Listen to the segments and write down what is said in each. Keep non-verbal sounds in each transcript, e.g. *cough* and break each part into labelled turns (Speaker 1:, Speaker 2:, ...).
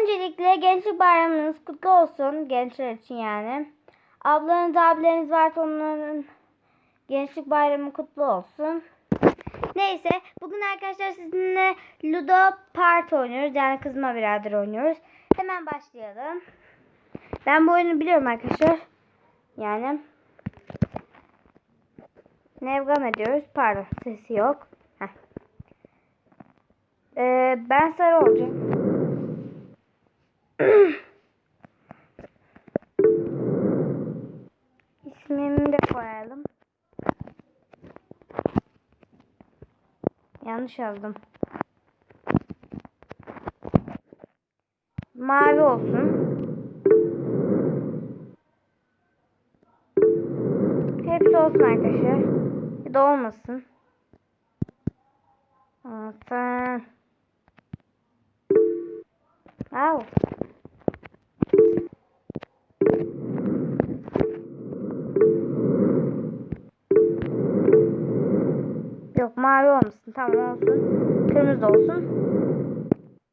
Speaker 1: Öncelikle gençlik bayramınız kutlu olsun gençler için yani. Ablanız abileriniz varsa onların gençlik bayramı kutlu olsun. Neyse bugün arkadaşlar sizinle Ludo Part oynuyoruz. Yani kızma birader oynuyoruz. Hemen başlayalım. Ben bu oyunu biliyorum arkadaşlar. Yani Nevgam ediyoruz. Pardon sesi yok. Ee, ben sarı olacağım. İsmimi de koyalım. Yanlış yazdım. Mavi olsun. Hepsi olsun arkadaşlar. Ya da olmasın. Olsun. Au. Yok mavi olmasın. Tamam olsun. Kırmızı olsun.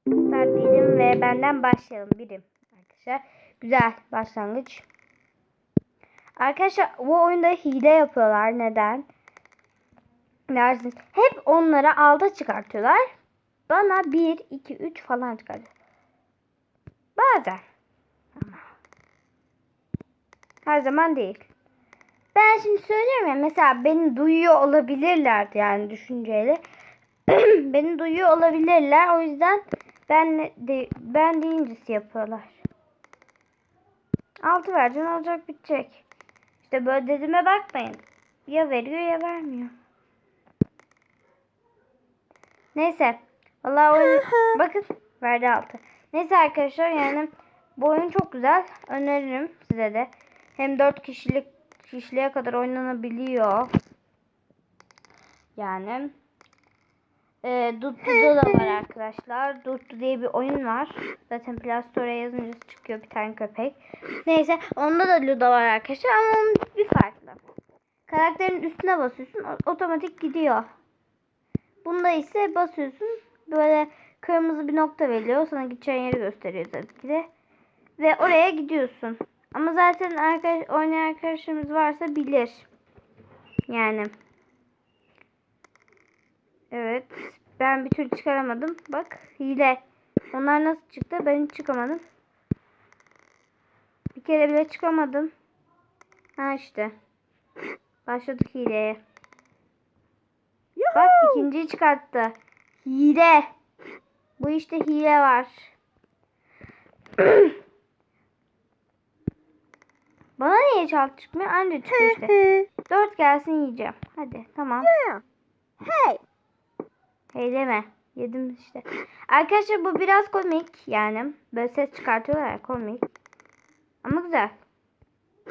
Speaker 1: Start diyelim ve benden başlayalım. Birim. Arkadaşlar. Güzel başlangıç. Arkadaşlar bu oyunda hile yapıyorlar. Neden? Dersiniz. Hep onlara alta çıkartıyorlar. Bana 1, 2, 3 falan çıkartıyor. Bazen. Ama her zaman değil. Ben şimdi söylüyorum ya mesela beni duyuyor olabilirler yani düşünceyle. *clears throat* beni duyuyor olabilirler. O yüzden ben de ben deyincesi yapıyorlar. Altı vereceksin olacak bitecek. İşte böyle dediğime bakmayın. Ya veriyor ya vermiyor. Neyse. Vallahi oyun... Bakın verdi altı. Neyse arkadaşlar yani bu oyun çok güzel. Öneririm size de. Hem 4 kişilik kişiliğe kadar oynanabiliyor. Yani e, Dutlu'da da var *laughs* arkadaşlar. Dutlu diye bir oyun var. Zaten Play Store'a yazınca çıkıyor bir tane köpek. Neyse onda da Ludo var arkadaşlar ama onun bir farklı. Karakterin üstüne basıyorsun otomatik gidiyor. Bunda ise basıyorsun böyle kırmızı bir nokta veriyor. Sana gideceğin yeri gösteriyor tabii ki de. Ve oraya gidiyorsun. Ama zaten arkadaş, oynayan arkadaşlarımız varsa bilir. Yani. Evet. Ben bir türlü çıkaramadım. Bak hile. Onlar nasıl çıktı? Ben hiç çıkamadım. Bir kere bile çıkamadım. Ha işte. Başladık hileye. Bak ikinciyi çıkarttı. Hile. Bu işte hile var. *clears throat* Bana niye çal çıkmıyor? Anca çıkıyor işte. Dört gelsin yiyeceğim. Hadi tamam.
Speaker 2: Hey.
Speaker 1: Hey deme. Yedim işte. Arkadaşlar bu biraz komik yani. Böyle ses çıkartıyorlar ya komik. Ama güzel.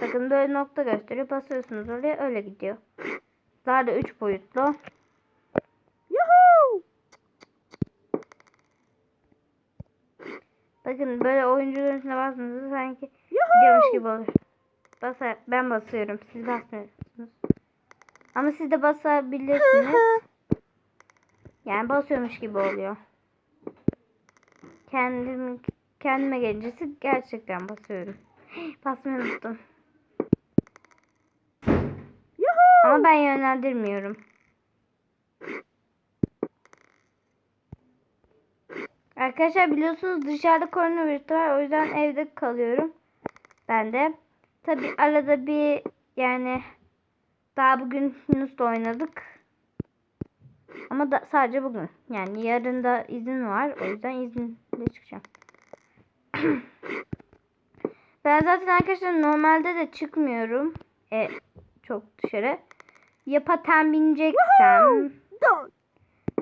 Speaker 1: Bakın böyle nokta gösteriyor. Basıyorsunuz oraya öyle gidiyor. Daha da 3 boyutlu.
Speaker 2: Yuhuu.
Speaker 1: Bakın böyle oyuncuların üstüne bastığınızda sanki gidiyormuş gibi olur. Basa, ben basıyorum. Siz *laughs* basmıyorsunuz. Ama siz de *laughs* basabilirsiniz. Yani basıyormuş gibi oluyor. Kendim, kendime gelincesi gerçekten basıyorum. *gasps* Basmayı unuttum. Ama ben yönlendirmiyorum. Arkadaşlar biliyorsunuz dışarıda koronavirüs var. O yüzden evde kalıyorum. Ben de. Tabi arada bir yani daha bugün Yunus'la oynadık. Ama da, sadece bugün. Yani yarın da izin var. O yüzden izinle çıkacağım. *clears throat* ben zaten arkadaşlar normalde de çıkmıyorum. E, çok dışarı. Ya paten bineceksem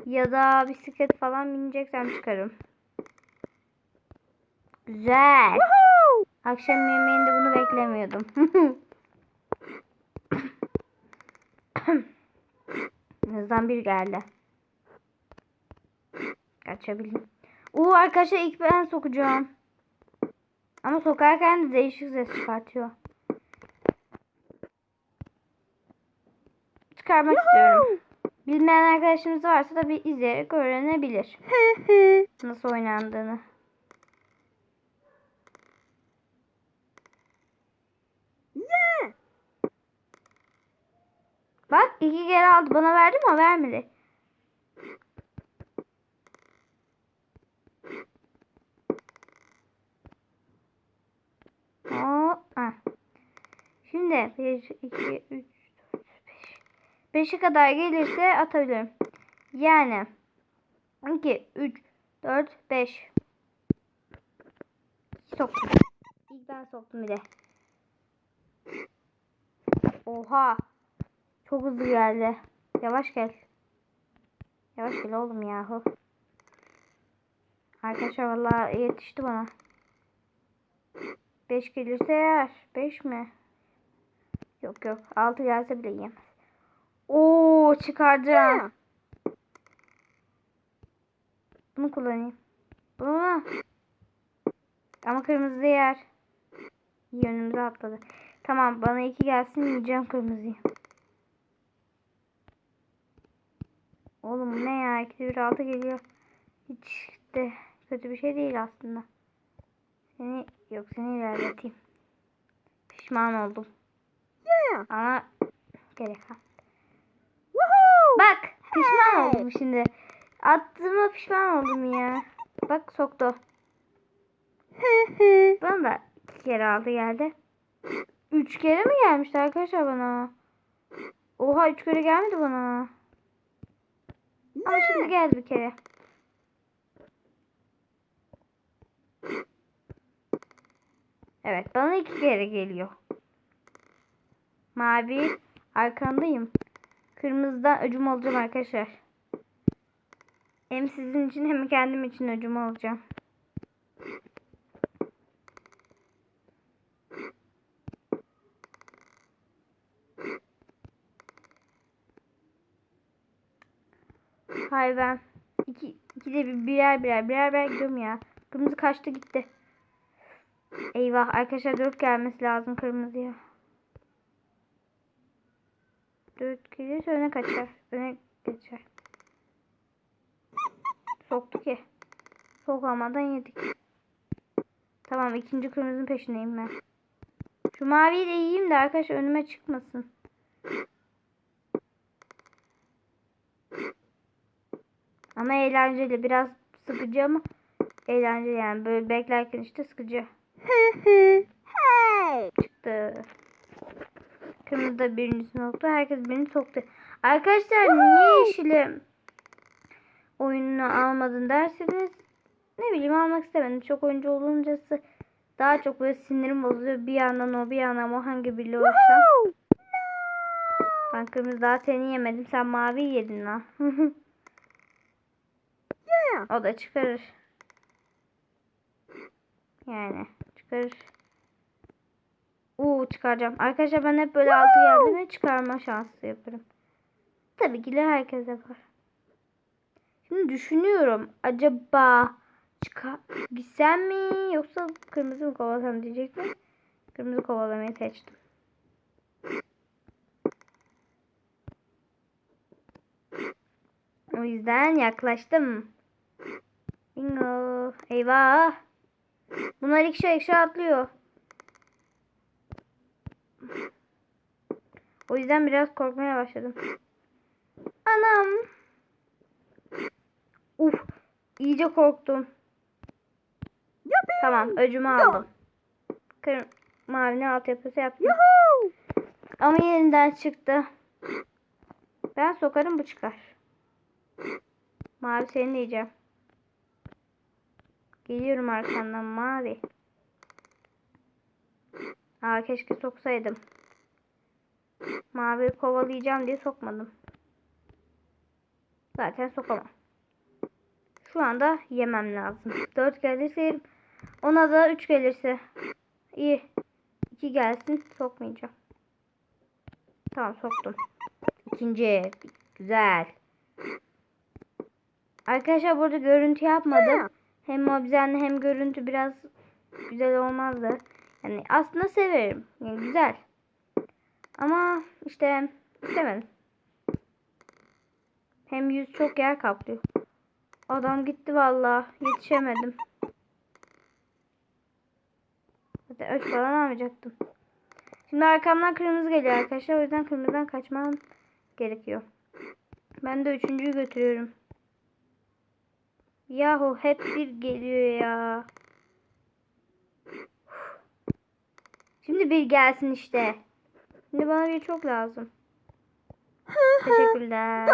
Speaker 1: ya da bisiklet falan bineceksem çıkarım. Güzel. Akşam yemeğinde bunu beklemiyordum. *coughs* Hızdan bir geldi. Kaçabildim. Uuu arkadaşlar ilk ben sokacağım. Ama sokarken de değişik ses çıkartıyor. Çıkarmak istiyorum. Bilmeyen arkadaşımız varsa da bir izleyerek öğrenebilir. Nasıl oynandığını. Bak iki kere aldı. Bana verdi mi vermedi. Oo. Şimdi 1, 2, 3, 4, 5. 5'e kadar gelirse atabilirim. Yani 2, 3, 4, 5. Soktum. İlk ben soktum bir de. Oha. Çok hızlı geldi. Yavaş gel. Yavaş gel oğlum yahu. Arkadaşlar vallahi yetişti bana. 5 gelirse yer. 5 mi? Yok yok. 6 gelse bile yiyemez. Oo çıkaracağım. Bunu kullanayım. Bunu? Ama kırmızı yer. İyi önümüze atladı. Tamam bana iki gelsin yiyeceğim kırmızıyı. Oğlum ne ya? 2 bir altı geliyor. Hiç de kötü bir şey değil aslında. Seni yok seni ilerleteyim. Pişman oldum.
Speaker 2: Yeah.
Speaker 1: Ama gerek.
Speaker 2: Woohoo!
Speaker 1: Bak pişman oldum şimdi. Attığıma pişman oldum ya. Bak soktu. Bana da iki kere aldı geldi. Üç kere mi gelmişti arkadaşlar bana? Oha üç kere gelmedi bana. Ama şimdi geldi bir kere. Evet bana iki kere geliyor. Mavi arkandayım. Kırmızıdan öcüm olacağım arkadaşlar. Hem sizin için hem kendim için öcüm olacağım. Hayır ben iki, ikide bir birer birer birer birer gidiyorum ya. Kırmızı kaçtı gitti. Eyvah arkadaşlar dört gelmesi lazım kırmızıya. Dört gelirse öne kaçar. Öne geçer. Soktu ki. Sokamadan yedik. Tamam ikinci kırmızının peşindeyim ben. Şu maviyi de yiyeyim de arkadaşlar önüme çıkmasın. Ama eğlenceli. Biraz sıkıcı ama eğlenceli yani. Böyle beklerken işte sıkıcı çıktı. Kırmızı da birincisini soktu. Herkes birini soktu. Arkadaşlar niye yeşili oyununu almadın derseniz ne bileyim almak istemedim. Çok oyuncu oluncası daha çok böyle sinirim bozuyor. Bir yandan o bir yandan o hangi biriyle uğraşsam. Ben kırmızı daha seni yemedim. Sen mavi yedin lan. *laughs*
Speaker 2: Yeah.
Speaker 1: o da çıkarır. Yani çıkarır. Uuu çıkaracağım. Arkadaşlar ben hep böyle altı geldi mi çıkarma şansı yaparım. Tabii ki de herkes yapar. Şimdi düşünüyorum. Acaba çıkar *clears throat* gitsem mi yoksa kırmızı mı kovalasam diyecektim. Kırmızı kovalamayı seçtim. O yüzden yaklaştım. Bingo. Eyvah. Bunlar ikişer ikişer atlıyor. O yüzden biraz korkmaya başladım. Anam. Uf. iyice korktum.
Speaker 2: Yuppie!
Speaker 1: Tamam öcümü aldım. Kır mavinin altyapısı yaptım.
Speaker 2: Yuhuu!
Speaker 1: Ama yeniden çıktı. Ben sokarım bu çıkar. Mavi seni yiyeceğim. Geliyorum arkandan mavi. Aa keşke soksaydım. Mavi kovalayacağım diye sokmadım. Zaten sokamam. Şu anda yemem lazım. 4 gelirse yerim. Ona da 3 gelirse. İyi. 2 gelsin sokmayacağım. Tamam soktum. İkinci. Güzel. Arkadaşlar burada görüntü yapmadım. Hem mobizenle hem görüntü biraz güzel olmazdı. Yani aslında severim. Yani güzel. Ama işte istemedim. Hem yüz çok yer kaplıyor. Adam gitti vallahi. Yetişemedim. Zaten öç falan almayacaktım. Şimdi arkamdan kırmızı geliyor arkadaşlar. O yüzden kırmızıdan kaçmam gerekiyor. Ben de üçüncüyü götürüyorum. Yahu hep bir geliyor ya. Şimdi bir gelsin işte. Şimdi bana bir çok lazım. Teşekkürler.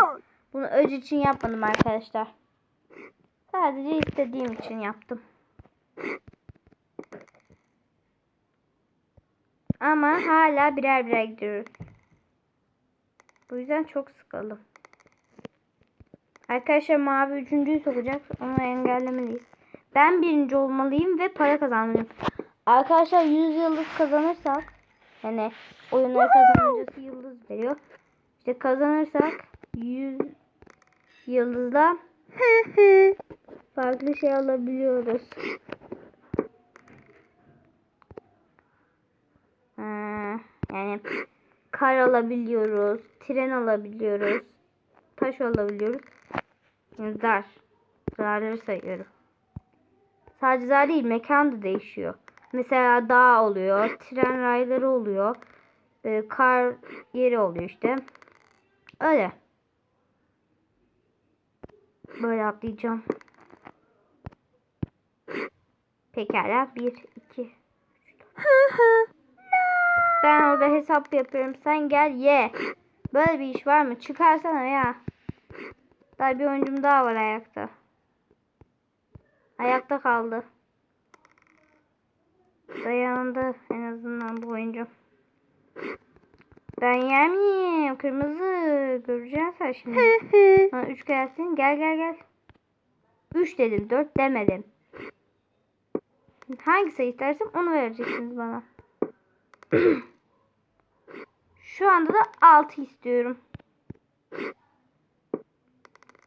Speaker 1: Bunu öc için yapmadım arkadaşlar. Sadece istediğim için yaptım. Ama hala birer birer gidiyoruz. Bu yüzden çok sıkıldım. Arkadaşlar mavi üçüncüyü sokacak. Onu engellemeliyiz. Ben birinci olmalıyım ve para kazanmalıyım. Arkadaşlar 100 yıldız kazanırsak yani oyunları kazanıncası yıldız veriyor. İşte kazanırsak 100 yıldızla farklı şey alabiliyoruz. Ha, yani kar alabiliyoruz, tren alabiliyoruz, taş alabiliyoruz. Yani zar. Zarları sayıyorum. Sadece zar değil, mekan da değişiyor. Mesela dağ oluyor, tren rayları oluyor, e, kar yeri oluyor işte. Öyle. Böyle atlayacağım. Pekala. 1, 2. Ben orada hesap yapıyorum. Sen gel ye. Böyle bir iş var mı? Çıkarsana ya. Daha bir oyuncum daha var ayakta. Ayakta kaldı. Dayandı en azından bu oyuncu. Ben yer miyim? Kırmızı. Göreceksin sen şimdi. Ha, üç gelsin. Gel gel gel. Üç dedim. Dört demedim. Hangi sayı istersem onu vereceksiniz bana. *clears throat* Şu anda da altı istiyorum.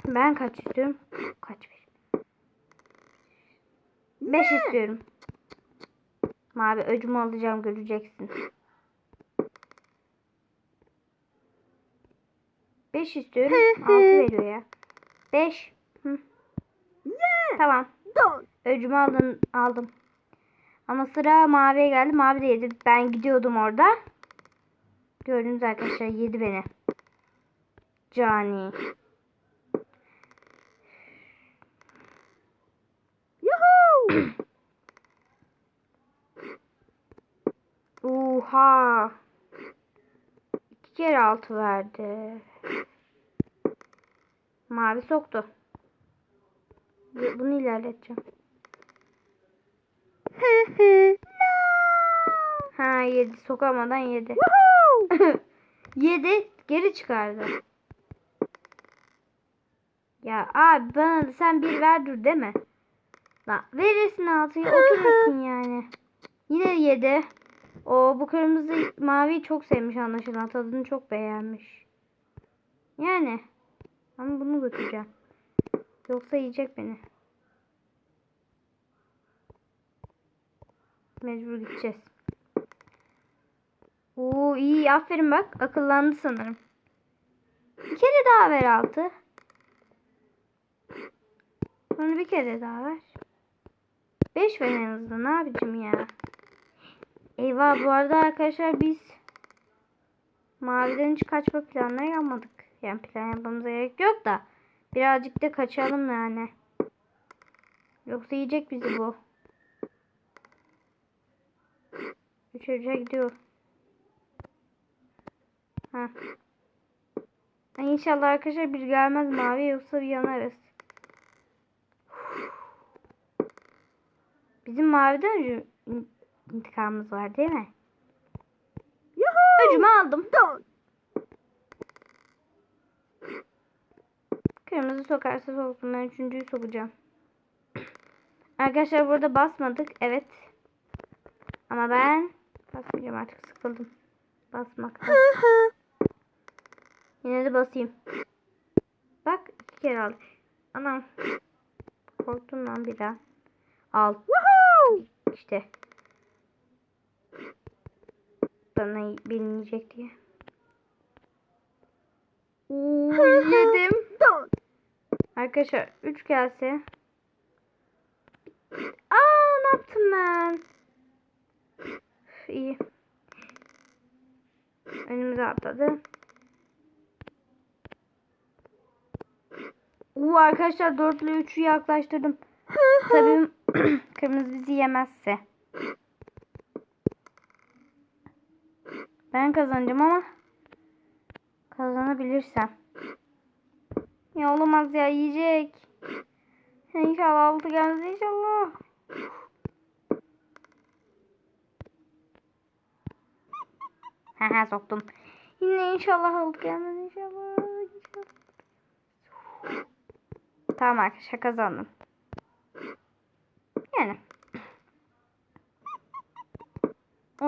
Speaker 1: Ben kaç istiyorum? *clears throat* Kaç bir? Beş istiyorum. Mavi öcümü alacağım göreceksin. 5 istiyorum. 6 veriyor ya. 5.
Speaker 2: Yeah.
Speaker 1: Tamam. Öcümü aldım, aldım. Ama sıra maviye geldi. Mavi de yedi. Ben gidiyordum orada. Gördünüz arkadaşlar yedi beni. Cani.
Speaker 2: Yuhuu. *clears throat*
Speaker 1: Oha. İki kere altı verdi. Mavi soktu. Bu- Bunu ilerleteceğim. *laughs* Ha yedi. Sokamadan yedi. *laughs* Yedi. Geri çıkardı. Ya abi bana sen bir ver dur deme. La verirsin altıyı oturursun *laughs* yani. Yine yedi. O bu kırmızı maviyi çok sevmiş anlaşılan. Tadını çok beğenmiş. Yani. Ama bunu götüreceğim. Yoksa yiyecek beni. Mecbur gideceğiz. Oo iyi aferin bak. Akıllandı sanırım. Bir kere daha ver altı. Sonra bir kere daha ver. Beş ver en azından. Yapacağım ya? Eyvah bu arada arkadaşlar biz maviden hiç kaçma planları yapmadık. Yani plan yapmamıza gerek yok da birazcık da kaçalım yani. Yoksa yiyecek bizi bu. Üçüncüye gidiyor. Ha. İnşallah arkadaşlar bir gelmez mavi yoksa bir yanarız. Bizim maviden önce in- intikamımız var değil mi?
Speaker 2: Yuhuu.
Speaker 1: Öcümü aldım. Kırmızı sokarsa soksun. Ben üçüncüyü sokacağım. Arkadaşlar burada basmadık. Evet. Ama ben basmayacağım artık sıkıldım. Basmaktan. Yine de basayım. Bak iki kere aldım. Anam. Korktum lan bir daha. Al.
Speaker 2: Woohoo.
Speaker 1: İşte. Bana beni yiyecek diye. Oo, yedim. Arkadaşlar 3 gelse. Aa ne yaptım ben? Üf, İyi. Önümüze atladı. Uuu arkadaşlar 4 ile 3'ü yaklaştırdım. Tabii *clears throat* kırmızı bizi yemezse. Ben kazanacağım ama kazanabilirsem. Ya olamaz ya yiyecek. İnşallah altı gelmez inşallah. Haha soktum. Yine inşallah altı gelmez inşallah. inşallah. Tamam arkadaşlar kazandım. Yani.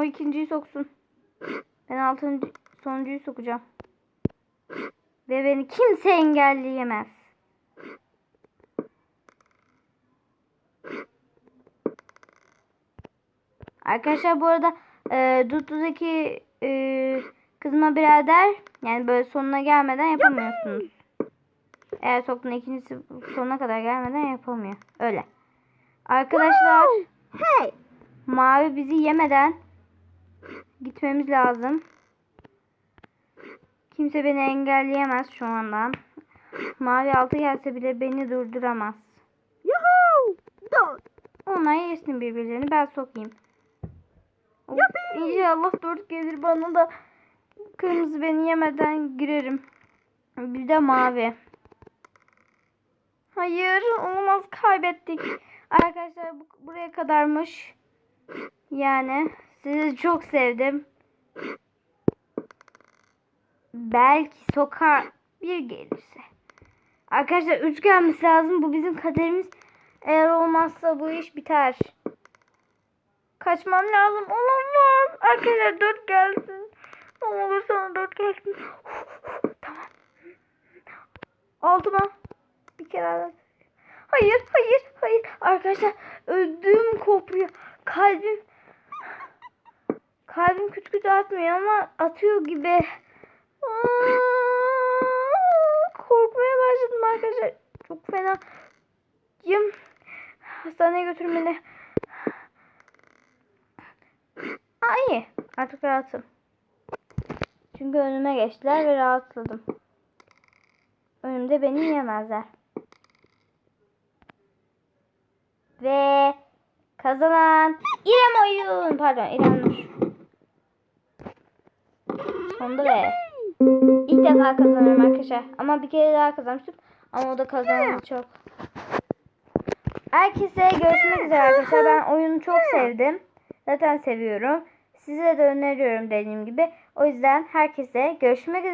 Speaker 1: O ikinciyi soksun. Ben altıncı, sonuncuyu sokacağım. Ve beni kimse engelleyemez. Arkadaşlar bu arada e, Dutu'daki e, kızma birader yani böyle sonuna gelmeden yapamıyorsunuz. Eğer soktuğun ikincisi sonuna kadar gelmeden yapamıyor. Öyle. Arkadaşlar
Speaker 2: Hey.
Speaker 1: mavi bizi yemeden gitmemiz lazım. Kimse beni engelleyemez şu andan. Mavi altı gelse bile beni durduramaz.
Speaker 2: Yuhuu. Dört.
Speaker 1: Onlar yesin birbirlerini ben sokayım.
Speaker 2: Yuppie.
Speaker 1: İnşallah dört gelir bana da kırmızı beni yemeden girerim. Bir de mavi. Hayır olmaz kaybettik. Arkadaşlar bu, buraya kadarmış. Yani sizi çok sevdim. Belki sokar bir gelirse. Arkadaşlar üç gelmesi lazım. Bu bizim kaderimiz. Eğer olmazsa bu iş biter. Kaçmam lazım. Olamaz. Arkadaşlar dört gelsin. Ne olur sana dört gelsin. tamam. Mu? Bir kere daha. Hayır, hayır, hayır. Arkadaşlar ödüm kopuyor. Kalbim kalbim küt küt atmıyor ama atıyor gibi. Aa, korkmaya başladım arkadaşlar. Çok fena. Yım. Hastaneye götürün beni. Aa, iyi. Artık rahatım. Çünkü önüme geçtiler ve rahatladım. Önümde beni yiyemezler. Ve kazanan İrem oyun. Pardon İrem. Sonunda ve ilk defa kazanıyorum arkadaşlar. Ama bir kere daha kazanmıştım. Ama o da kazandı çok. Herkese görüşmek üzere arkadaşlar. Ben oyunu çok sevdim. Zaten seviyorum. Size de öneriyorum dediğim gibi. O yüzden herkese görüşmek üzere.